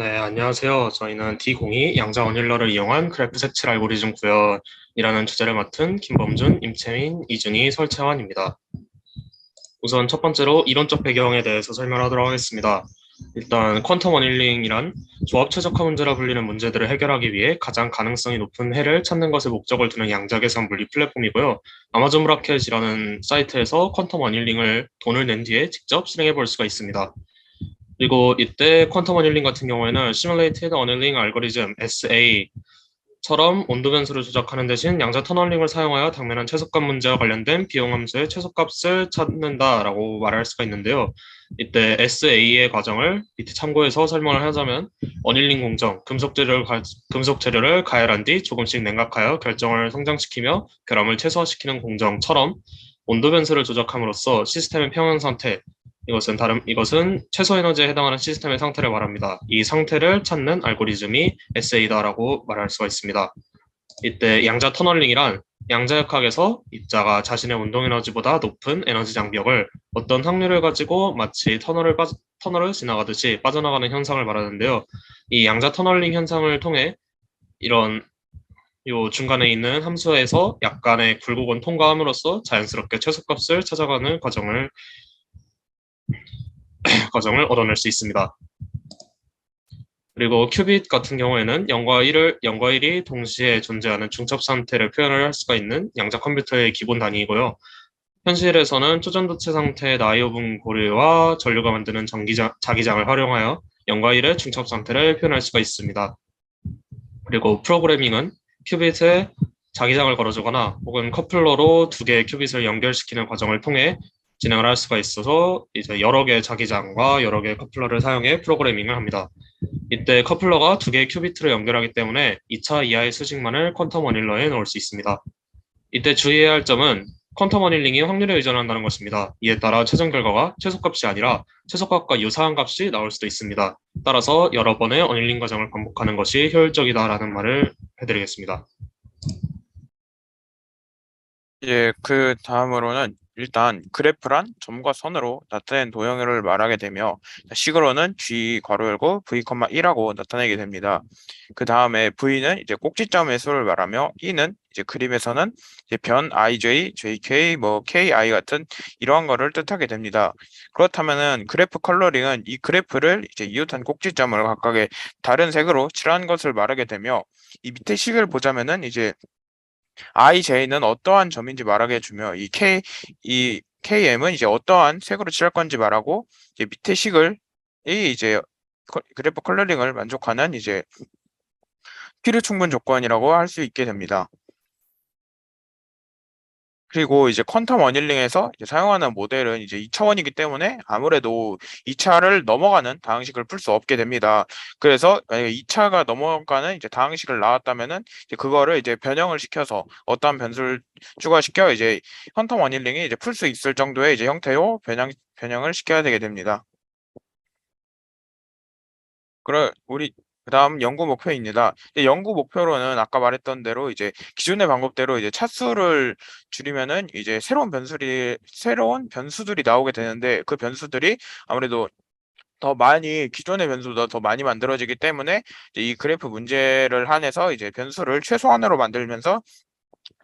네, 안녕하세요. 저희는 D02 양자 원일러를 이용한 그래프 색칠 알고리즘 구현이라는 주제를 맡은 김범준, 임채민, 이준희, 설채환입니다. 우선 첫 번째로 이론적 배경에 대해서 설명하도록 하겠습니다. 일단 퀀텀 원일링이란 조합 최적화 문제라 불리는 문제들을 해결하기 위해 가장 가능성이 높은 해를 찾는 것을 목적을 두는 양자 계산 물리 플랫폼이고요. 아마존 브라켓이라는 사이트에서 퀀텀 원일링을 돈을 낸 뒤에 직접 실행해 볼 수가 있습니다. 그리고 이때 퀀텀 어닐링 같은 경우에는 Simulated Annealing Algorithm SA처럼 온도 변수를 조작하는 대신 양자 터널링을 사용하여 당면한 최소값 문제와 관련된 비용 함수의 최소값을 찾는다라고 말할 수가 있는데요. 이때 SA의 과정을 밑에 참고해서 설명을 하자면 어닐링 공정, 금속 재료를 가, 금속 재료를 가열한 뒤 조금씩 냉각하여 결정을 성장시키며 결함을 최소화시키는 공정처럼 온도 변수를 조작함으로써 시스템의 평형 상태, 이것은 다른 이것은 최소 에너지에 해당하는 시스템의 상태를 말합니다. 이 상태를 찾는 알고리즘이 SA다라고 말할 수가 있습니다. 이때 양자 터널링이란 양자역학에서 입자가 자신의 운동 에너지보다 높은 에너지 장벽을 어떤 확률을 가지고 마치 터널을 빠, 터널을 지나가듯이 빠져나가는 현상을 말하는데요. 이 양자 터널링 현상을 통해 이런 요 중간에 있는 함수에서 약간의 굴곡은 통과함으로써 자연스럽게 최소값을 찾아가는 과정을 과정을 얻어낼 수 있습니다. 그리고 큐빗 같은 경우에는 0과 1을 0과 1이 동시에 존재하는 중첩 상태를 표현을 할 수가 있는 양자 컴퓨터의 기본 단위이고요. 현실에서는 초전도체 상태의 나이오분 고리와 전류가 만드는 전기장, 자기장을 활용하여 0과 1의 중첩 상태를 표현할 수가 있습니다. 그리고 프로그래밍은 큐빗에 자기장을 걸어주거나 혹은 커플러로 두 개의 큐빗을 연결시키는 과정을 통해 진행을 할 수가 있어서 이제 여러 개의 자기장과 여러 개의 커플러를 사용해 프로그래밍을 합니다. 이때 커플러가 두 개의 큐비트를 연결하기 때문에 2차 이하의 수식만을 퀀텀 원일러에 넣을 수 있습니다. 이때 주의해야 할 점은 퀀텀 원일링이 확률에 의존한다는 것입니다. 이에 따라 최종 결과가 최소값이 아니라 최소값과 유사한 값이 나올 수도 있습니다. 따라서 여러 번의 원일링 과정을 반복하는 것이 효율적이다라는 말을 해드리겠습니다. 예, 그 다음으로는 일단 그래프란 점과 선으로 나타낸 도형을 말하게 되며 식으로는 g 괄호 열고 v, 1하고 나타내게 됩니다. 그 다음에 v는 이제 꼭지점의 수를 말하며 e는 이제 그림에서는 이제 변 ij, jk, 뭐 ki 같은 이러한 거를 뜻하게 됩니다. 그렇다면은 그래프 컬러링은 이 그래프를 이제 이웃한 꼭지점을 각각의 다른 색으로 칠한 것을 말하게 되며 이 밑에 식을 보자면은 이제 IJ는 어떠한 점인지 말하게 해주며 이 K 이 KM은 이제 어떠한 색으로 칠할 건지 말하고 이제 밑에 식을 이 이제 그래프 컬러링을 만족하는 이제 필요 충분 조건이라고 할 수 있게 됩니다. 그리고 이제 퀀텀 어닐링에서 이제 사용하는 모델은 이제 2차원이기 때문에 아무래도 2차를 넘어가는 다항식을 풀 수 없게 됩니다. 그래서 만약에 2차가 넘어가는 이제 다항식을 나왔다면은 이제 그거를 이제 변형을 시켜서 어떠한 변수를 추가시켜 이제 퀀텀 어닐링이 이제 풀 수 있을 정도의 이제 형태로 변형 변형을 시켜야 되게 됩니다. 그래 우리 그다음 연구 목표입니다. 연구 목표로는 아까 말했던 대로 이제 기존의 방법대로 이제 차수를 줄이면은 이제 새로운 변수들이 새로운 변수들이 나오게 되는데 그 변수들이 아무래도 더 많이 기존의 변수보다 더 많이 만들어지기 때문에 이 그래프 문제를 한해서 이제 변수를 최소한으로 만들면서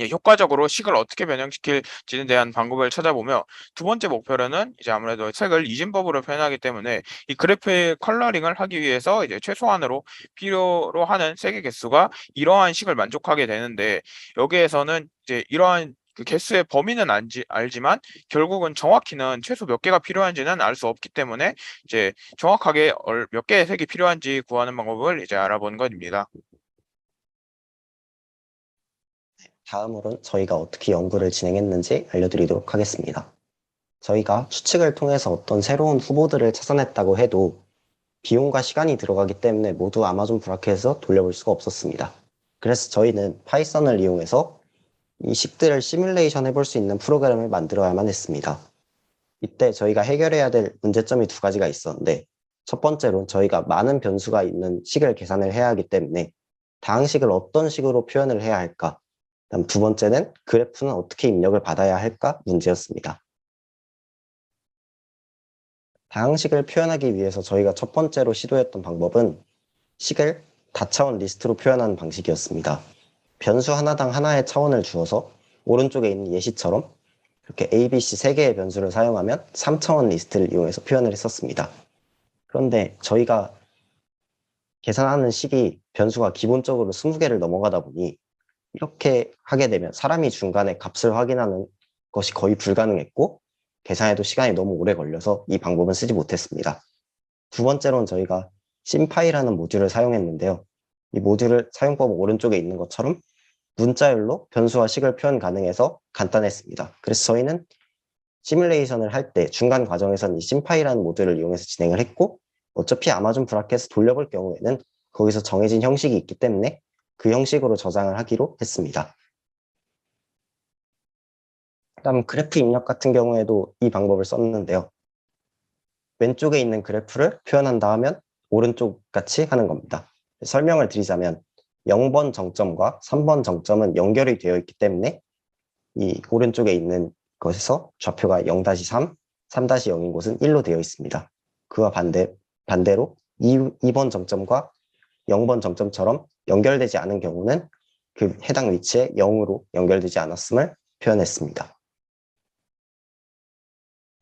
예, 효과적으로 식을 어떻게 변형시킬지에 대한 방법을 찾아보며 두 번째 목표로는 이제 아무래도 색을 이진법으로 표현하기 때문에 이 그래프의 컬러링을 하기 위해서 이제 최소한으로 필요로 하는 색의 개수가 이러한 식을 만족하게 되는데 여기에서는 이제 이러한 그 개수의 범위는 알지, 알지만 결국은 정확히는 최소 몇 개가 필요한지는 알 수 없기 때문에 이제 정확하게 몇 개의 색이 필요한지 구하는 방법을 이제 알아본 것입니다. 다음으로는 저희가 어떻게 연구를 진행했는지 알려드리도록 하겠습니다. 저희가 추측을 통해서 어떤 새로운 후보들을 찾아냈다고 해도 비용과 시간이 들어가기 때문에 모두 아마존 브라켓에서 돌려볼 수가 없었습니다. 그래서 저희는 파이썬을 이용해서 이 식들을 시뮬레이션 해볼 수 있는 프로그램을 만들어야만 했습니다. 이때 저희가 해결해야 될 문제점이 두 가지가 있었는데 첫 번째로 저희가 많은 변수가 있는 식을 계산을 해야 하기 때문에 다항식을 어떤 식으로 표현을 해야 할까 다음 두 번째는 그래프는 어떻게 입력을 받아야 할까 문제였습니다. 다항식을 표현하기 위해서 저희가 첫 번째로 시도했던 방법은 식을 다차원 리스트로 표현하는 방식이었습니다. 변수 하나당 하나의 차원을 주어서 오른쪽에 있는 예시처럼 이렇게 A, B, C 세 개의 변수를 사용하면 3차원 리스트를 이용해서 표현을 했었습니다. 그런데 저희가 계산하는 식이 변수가 기본적으로 20개를 넘어가다 보니 이렇게 하게 되면 사람이 중간에 값을 확인하는 것이 거의 불가능했고 계산에도 시간이 너무 오래 걸려서 이 방법은 쓰지 못했습니다. 두 번째로는 저희가 심파이라는 모듈을 사용했는데요. 이 모듈을 사용법 오른쪽에 있는 것처럼 문자열로 변수와 식을 표현 가능해서 간단했습니다. 그래서 저희는 시뮬레이션을 할 때 중간 과정에서는 이 심파이라는 모듈을 이용해서 진행을 했고 어차피 아마존 브라켓을 돌려볼 경우에는 거기서 정해진 형식이 있기 때문에 그 형식으로 저장을 하기로 했습니다. 그다음 그래프 입력 같은 경우에도 이 방법을 썼는데요. 왼쪽에 있는 그래프를 표현한다 하면 오른쪽 같이 하는 겁니다. 설명을 드리자면 0번 정점과 3번 정점은 연결이 되어 있기 때문에 이 오른쪽에 있는 것에서 좌표가 0-3, 3-0인 곳은 1로 되어 있습니다. 그와 반대, 반대로 2, 2번 정점과 0번 정점처럼 연결되지 않은 경우는 그 해당 위치에 0으로 연결되지 않았음을 표현했습니다.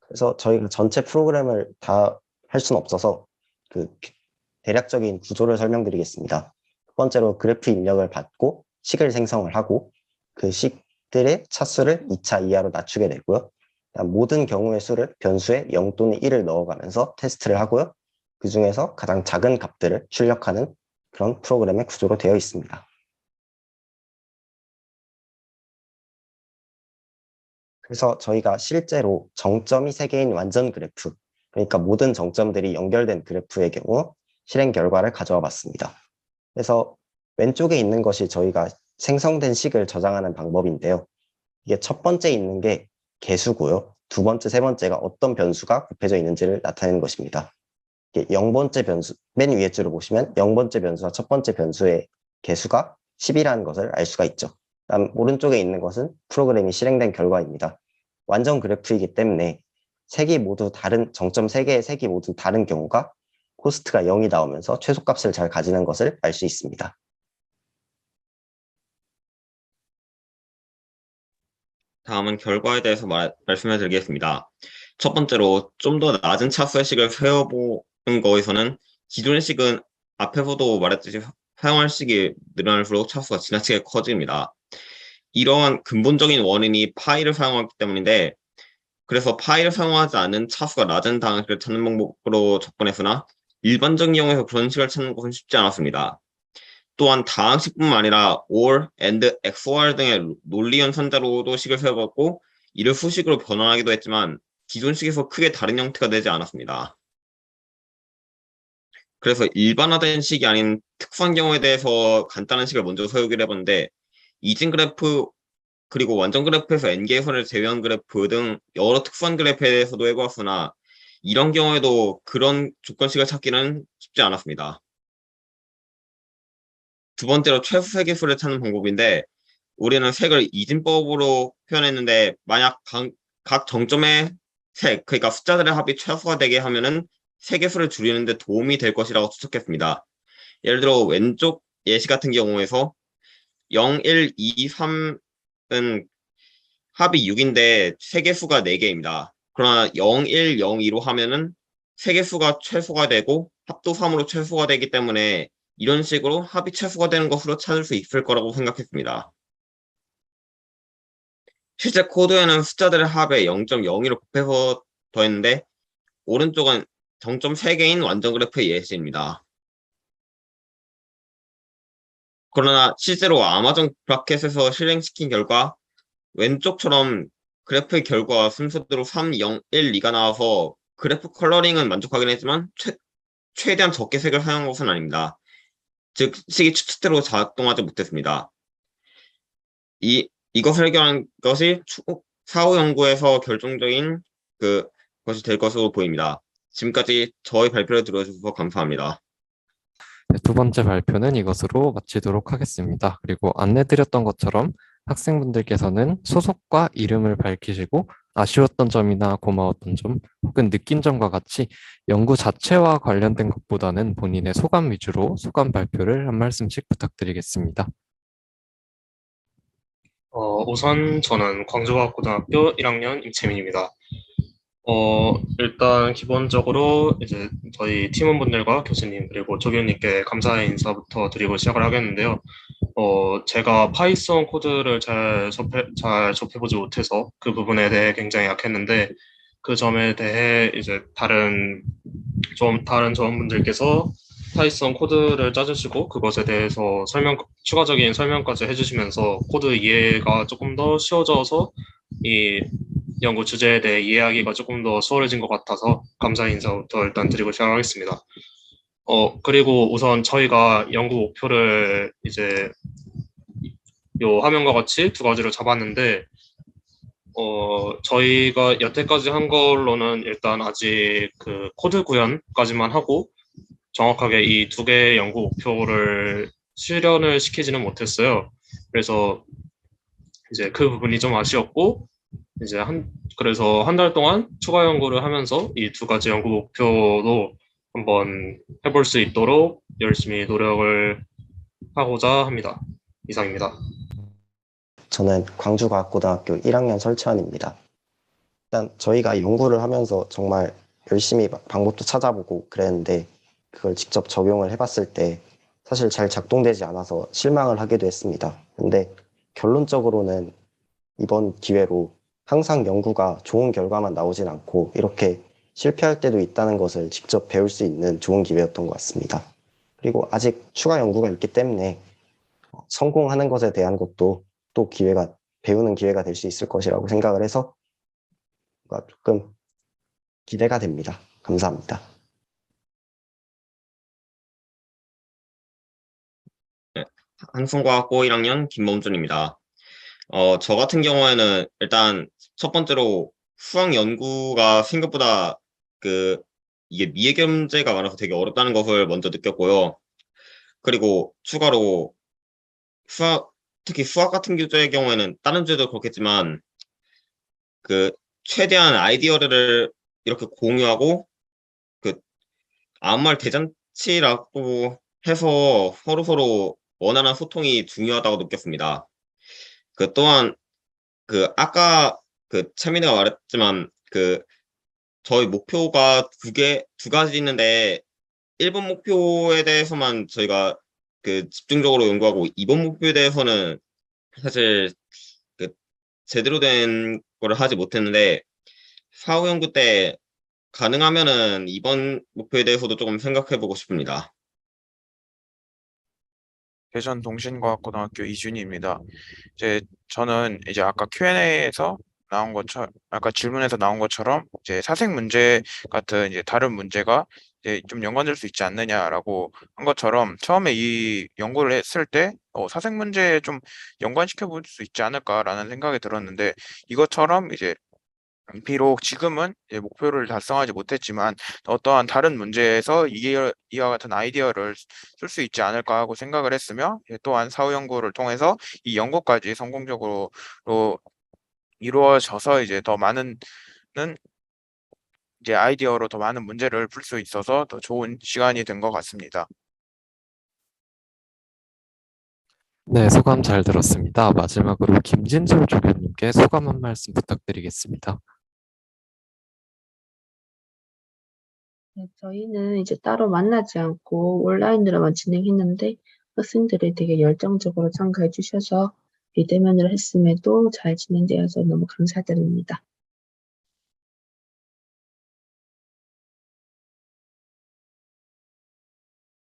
그래서 저희가 전체 프로그램을 다 할 수는 없어서 그 대략적인 구조를 설명드리겠습니다. 첫 번째로 그래프 입력을 받고 식을 생성을 하고 그 식들의 차수를 2차 이하로 낮추게 되고요. 모든 경우의 수를 변수에 0 또는 1을 넣어가면서 테스트를 하고요. 그 중에서 가장 작은 값들을 출력하는 그런 프로그램의 구조로 되어 있습니다. 그래서 저희가 실제로 정점이 3개인 완전 그래프, 그러니까 모든 정점들이 연결된 그래프의 경우 실행 결과를 가져와 봤습니다. 그래서 왼쪽에 있는 것이 저희가 생성된 식을 저장하는 방법인데요. 이게 첫 번째 있는 게 개수고요. 두 번째, 세 번째가 어떤 변수가 곱해져 있는지를 나타내는 것입니다. 이게 0번째 변수, 맨 위에 줄을 보시면 0번째 변수와 첫 번째 변수의 개수가 10이라는 것을 알 수가 있죠. 다음 오른쪽에 있는 것은 프로그램이 실행된 결과입니다. 완전 그래프이기 때문에 색이 모두 다른 정점 3개의 색이 모두 다른 경우가 코스트가 0이 나오면서 최소값을 잘 가지는 것을 알 수 있습니다. 다음은 결과에 대해서 말, 말씀해 드리겠습니다. 첫 번째로 좀 더 낮은 차수의 식을 세워보는 거에서는 기존의 식은 앞에서도 말했듯이 사용할 식이 늘어날수록 차수가 지나치게 커집니다. 이러한 근본적인 원인이 파이를 사용하기 때문인데 그래서 파이를 사용하지 않은 차수가 낮은 다항식을 찾는 방법으로 접근했으나 일반적인 경우에서 그런 식을 찾는 것은 쉽지 않았습니다. 또한 다항식뿐만 아니라 or, and, xor 등의 논리 연산자로도 식을 세워봤고 이를 수식으로 변환하기도 했지만 기존 식에서 크게 다른 형태가 되지 않았습니다. 그래서 일반화된 식이 아닌 특수한 경우에 대해서 간단한 식을 먼저 세우기로 해봤는데 이진 그래프 그리고 완전 그래프에서 n계선을 제외한 그래프 등 여러 특수한 그래프에 대해서도 해보았으나 이런 경우에도 그런 조건식을 찾기는 쉽지 않았습니다. 두 번째로 최소 세계수를 찾는 방법인데 우리는 색을 이진법으로 표현했는데 만약 각, 각 정점의 색, 그러니까 숫자들의 합이 최소가 되게 하면은 세계수를 줄이는 데 도움이 될 것이라고 추측했습니다. 예를 들어 왼쪽 예시 같은 경우에서 0, 1, 2, 3은 합이 6인데 세계수가 4개입니다. 그러나 0, 1, 0, 2로 하면은 세계수가 최소가 되고 합도 3으로 최소가 되기 때문에 이런 식으로 합이 최소가 되는 것으로 찾을 수 있을 거라고 생각했습니다. 실제 코드에는 숫자들의 합에 0.01로 곱해서 더했는데 오른쪽은 정점 3개인 완전 그래프의 예시입니다. 그러나 실제로 아마존 브라켓에서 실행시킨 결과 왼쪽처럼 그래프의 결과 순서대로 3, 0, 1, 2가 나와서 그래프 컬러링은 만족하긴 했지만 최, 최대한 적게 색을 사용한 것은 아닙니다. 즉 식이 추측대로 작동하지 못했습니다. 이 이것을 해결한 것이 추, 사후 연구에서 결정적인 그 것이 될 것으로 보입니다. 지금까지 저의 발표를 들어주셔서 감사합니다. 네, 두 번째 발표는 이것으로 마치도록 하겠습니다. 그리고 안내드렸던 것처럼 학생분들께서는 소속과 이름을 밝히시고 아쉬웠던 점이나 고마웠던 점, 혹은 느낀 점과 같이 연구 자체와 관련된 것보다는 본인의 소감 위주로 소감 발표를 한 말씀씩 부탁드리겠습니다. 어, 우선 저는 광주과학고등학교 1학년 임채민입니다. 어, 일단 기본적으로 이제 저희 팀원분들과 교수님 그리고 조교님께 감사의 인사부터 드리고 시작을 하겠는데요. 어, 제가 파이썬 코드를 잘 접해, 잘 접해보지 못해서 그 부분에 대해 굉장히 약했는데 그 점에 대해 이제 다른 좀 다른 조원분들께서 파이썬 코드를 짜주시고 그것에 대해서 설명 추가적인 설명까지 해주시면서 코드 이해가 조금 더 쉬워져서 이 연구 주제에 대해 이해하기가 조금 더 수월해진 것 같아서 감사 인사부터 일단 드리고 시작하겠습니다. 어 그리고 우선 저희가 연구 목표를 이제 요 화면과 같이 두 가지로 잡았는데 어 저희가 여태까지 한 걸로는 일단 아직 그 코드 구현까지만 하고 정확하게 이 두 개의 연구 목표를 실현을 시키지는 못했어요. 그래서 이제 그 부분이 좀 아쉬웠고 이제 한 그래서 한 달 동안 추가 연구를 하면서 이 두 가지 연구 목표도 한번 해볼 수 있도록 열심히 노력을 하고자 합니다. 이상입니다. 저는 광주과학고등학교 1학년 설채환입니다. 일단 저희가 연구를 하면서 정말 열심히 막 방법도 찾아보고 그랬는데 그걸 직접 적용을 해봤을 때 사실 잘 작동되지 않아서 실망을 하기도 했습니다. 근데 결론적으로는 이번 기회로 항상 연구가 좋은 결과만 나오진 않고 이렇게 실패할 때도 있다는 것을 직접 배울 수 있는 좋은 기회였던 것 같습니다. 그리고 아직 추가 연구가 있기 때문에 성공하는 것에 대한 것도 또 기회가 배우는 기회가 될 수 있을 것이라고 생각을 해서 조금 기대가 됩니다. 감사합니다. 한순과학고 1학년 김범준입니다. 어, 저 같은 경우에는 일단 첫 번째로 수학 연구가 생각보다 그 이게 미해겸제가 많아서 되게 어렵다는 것을 먼저 느꼈고요. 그리고 추가로 수학 특히 수학 같은 교재의 경우에는 다른 주제도 그렇겠지만 그 최대한 아이디어를 이렇게 공유하고 그 아무 말 대잔치라고 해서 서로 서로 원활한 소통이 중요하다고 느꼈습니다. 그 또한 그 아까 그 채민이가 말했지만 그 저희 목표가 두 개, 두 가지 있는데 1번 목표에 대해서만 저희가 그 집중적으로 연구하고 2번 목표에 대해서는 사실 그 제대로 된 거를 하지 못했는데 사후 연구 때 가능하면은 이번 목표에 대해서도 조금 생각해 보고 싶습니다. 대전 동신과학고등학교 이준희입니다. 이제 저는 이제 아까 Q&A에서 나온 것처럼 아까 질문에서 나온 것처럼 이제 사생 문제 같은 이제 다른 문제가 이제 좀 연관될 수 있지 않느냐라고 한 것처럼 처음에 이 연구를 했을 때 어, 사생 문제에 좀 연관시켜 볼 수 있지 않을까라는 생각이 들었는데 이것처럼 이제 비록 지금은 목표를 달성하지 못했지만 어떠한 다른 문제에서 이, 이와 같은 아이디어를 쓸 수 있지 않을까 하고 생각을 했으며 예, 또한 사후 연구를 통해서 이 연구까지 성공적으로 이루어져서 이제 더 많은 이제 아이디어로 더 많은 문제를 풀 수 있어서 더 좋은 시간이 된 것 같습니다. 네, 소감 잘 들었습니다. 마지막으로 김진솔 조교님께 소감 한 말씀 부탁드리겠습니다. 네, 저희는 이제 따로 만나지 않고 온라인으로만 진행했는데 학생들이 되게 열정적으로 참가해 주셔서 비대면으로 했음에도 잘 진행되어서 너무 감사드립니다.